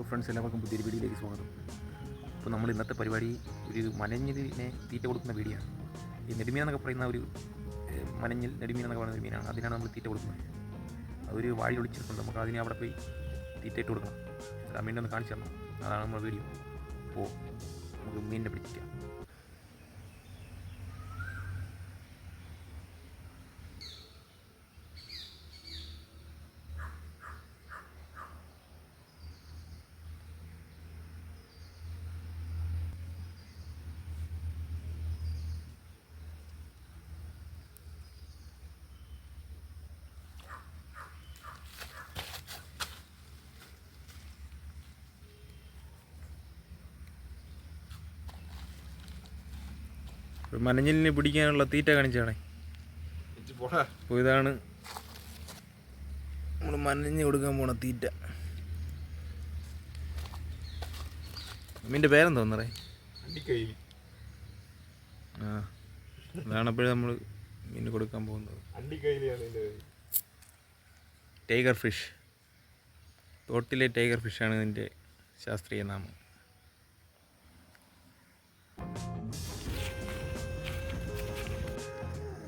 Hello friends എല്ലാവർക്കും പുതിയൊരു വീഡിയോയിലേക്ക് സ്വാഗതം. അപ്പോൾ നമ്മൾ ഇന്നത്തെ പരിപാടി ഒരു മനഞ്ഞതിനെ തീറ്റ കൊടുക്കുന്ന വീഡിയോ ഈ നെടുമീൻ എന്നൊക്കെ പറയുന്ന ഒരു മനഞ്ഞിൽ നെടുമീൻ എന്നൊക്കെ പറയുന്ന ഒരു മീനാണ്. അതിനാണ് നമ്മൾ തീറ്റ കൊടുക്കുന്നത്. അതൊരു വാഴ ഒളിച്ചിട്ടുണ്ട് നമുക്ക് അതിനെ അവിടെ പോയി തീറ്റ ഇട്ട് കൊടുക്കണം. മീനിനെ ഒന്ന് കാണിച്ചു തരണം. അതാണ് നമ്മുടെ വീഡിയോ. അപ്പോൾ നമുക്ക് മീനിനെ പിടിച്ചിരിക്കാം മനഞ്ഞിലിനെ പിടിക്കാനുള്ള തീറ്റ കാണിച്ചാണേ. അപ്പോൾ ഇതാണ് നമ്മൾ മനഞ്ഞ് കൊടുക്കാൻ പോണ തീറ്റ. മീന്റെ പേരെന്താ ഒന്നറേ ആ അതാണപ്പോഴും നമ്മൾ മീൻ കൊടുക്കാൻ പോകുന്നത്. ടൈഗർ ഫിഷ് തോട്ടിലെ ടൈഗർ ഫിഷാണ് ഇതിന്റെ ശാസ്ത്രീയ നാമം.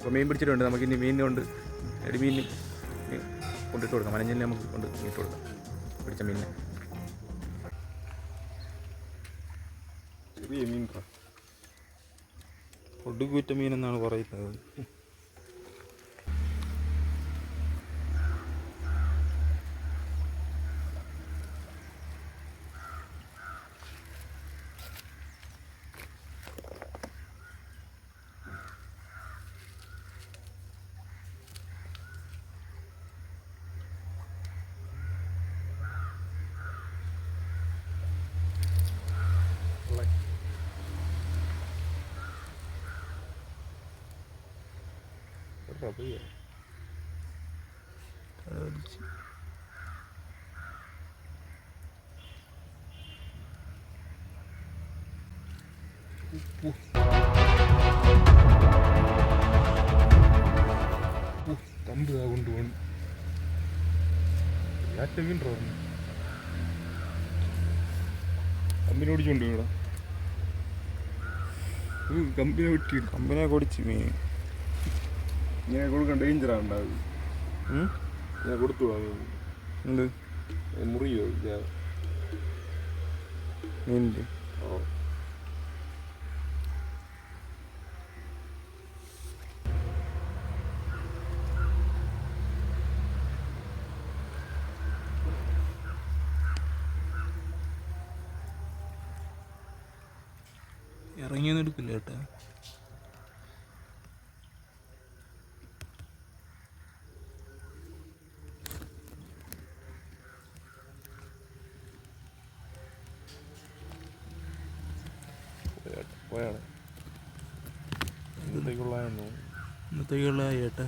അപ്പോൾ മീൻ പിടിച്ചിട്ടുണ്ട്. നമുക്ക് ഇനി മീൻ കൊണ്ട് എടിമീൻ കൊണ്ടിട്ട് കൊടുക്കാം. മനഞ്ഞിനെ നമുക്ക് കൊണ്ട് ഇട്ട് കൊടുക്കാം. പിടിച്ച മീനിനെ. മീൻ ഒടുകൂറ്റ മീൻ എന്നാണ് പറയുന്നത്. തമ്പ് കൊണ്ടുപോകണം ഞാറ്റ മീൻ പറഞ്ഞു കമ്പിനെ ഓടിച്ചോണ്ട് ഇവിടെ കമ്പിനെ വെട്ടി കമ്പനെ കൊടിച്ച് മീൻ. ഇങ്ങനെ കൊടുക്കാൻ ഡേഞ്ചറാ ഉണ്ടാവും ഞാൻ കൊടുത്തു എന്ത്? മുറിയോ? ഞാൻ മീനിന്റെ ഓ. ഇറങ്ങിയൊന്നും എടുക്കില്ല കേട്ടാ. പോയാണ്. ഇന്നത്തേക്കുള്ളതെന്ന് ഇന്നത്തേക്കുള്ള ചേട്ടാ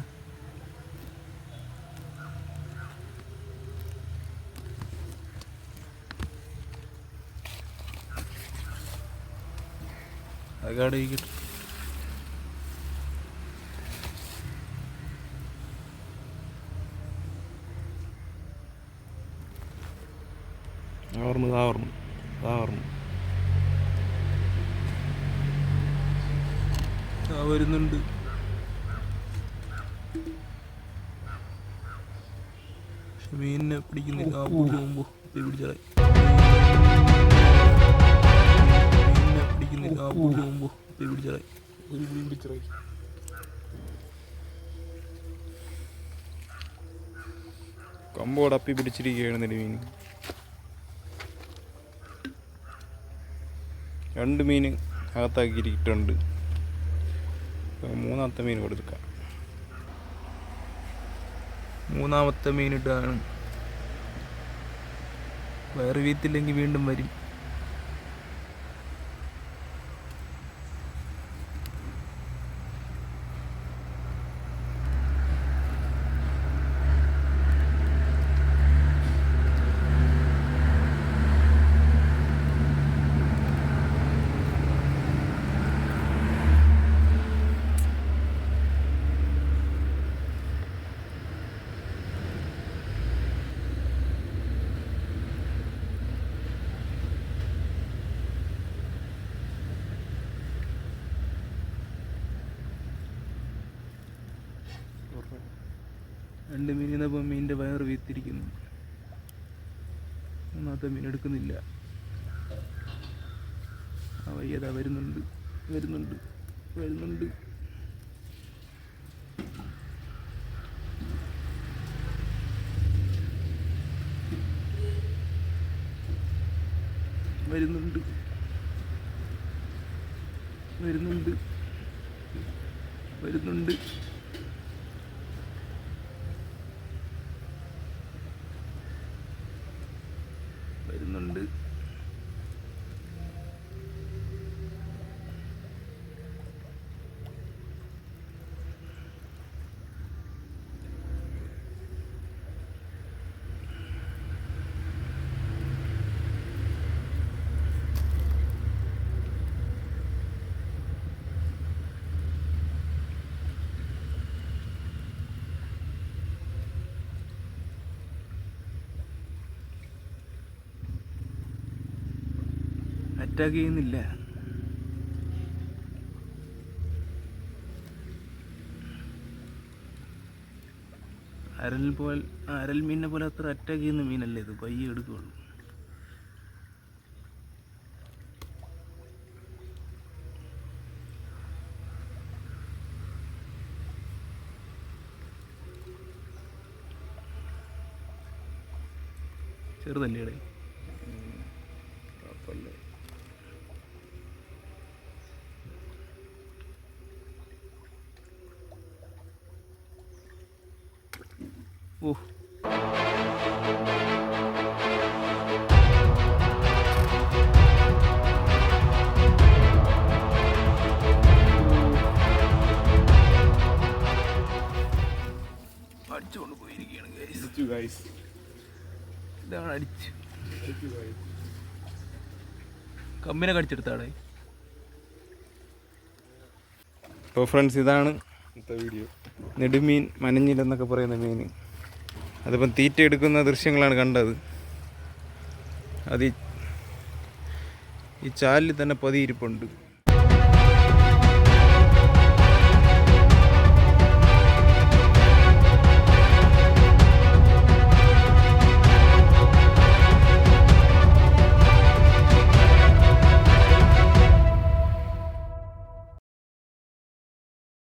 അകാട് ആവർന്നു താവർന്നു താവർന്നു ആ വരുന്നുണ്ട്. പക്ഷെ മീനിനെ പിടിക്കുന്നില്ല ആ പുള്ളി പോകുമ്പോ പിടിച്ചതായി. മീനിനെ പിടിക്കുന്നില്ല ആ പുള്ളി പോകുമ്പോ പിടിച്ചതായി. ഒരു മീൻ അപ്പി പിടിച്ചിരിക്കുകയാണ് നെടുമീൻ. രണ്ട് മീൻ അകത്താക്കിയിരിട്ടുണ്ട് ഇപ്പൊ മൂന്നാമത്തെ മീൻ കൊടുക്കാം. മൂന്നാമത്തെ മീൻ ഇട്ടാണ് വയറ് വീത്തില്ലെങ്കിൽ വീണ്ടും വരും. രണ്ട് മീൻ ഇന്നപ്പോൾ മീനിന്റെ വയറ് വീത്തിരിക്കുന്നു. ഒന്നാമത്തെ മീൻ എടുക്കുന്നില്ല. ആ വയ്യതാ വരുന്നുണ്ട് വരുന്നുണ്ട് വരുന്നുണ്ട്. വരുന്നുണ്ട് വരുന്നുണ്ട് വരുന്നുണ്ട്. അറ്റാക്ക് ചെയ്യുന്നില്ല അരൽ പോൽ അരൽ മീനിനെ പോലെ അത്ര അറ്റാക്ക് ചെയ്യുന്ന മീനല്ലേ ഇത്? പയ്യെ എടുക്കുകയുള്ളൂ ചെറുതല്ലേ ഇടേ അടിച്ചുകൊണ്ട് പോയിരിക്കുകയാണ് ഗൈസ് ഇതാണ് അടിച്ച്. കമ്പിനെ അപ്പോൾ ഫ്രണ്ട്സ് ഇതാണ് ഇന്നത്തെ വീഡിയോ നെടുമീൻ മനഞ്ഞിലെന്നൊക്കെ പറയുന്ന മീൻ. അതിപ്പം തീറ്റ എടുക്കുന്ന ദൃശ്യങ്ങളാണ് കണ്ടത്. അത് ഈ- ചാലിൽ തന്നെ പതിയിരിപ്പുണ്ട്.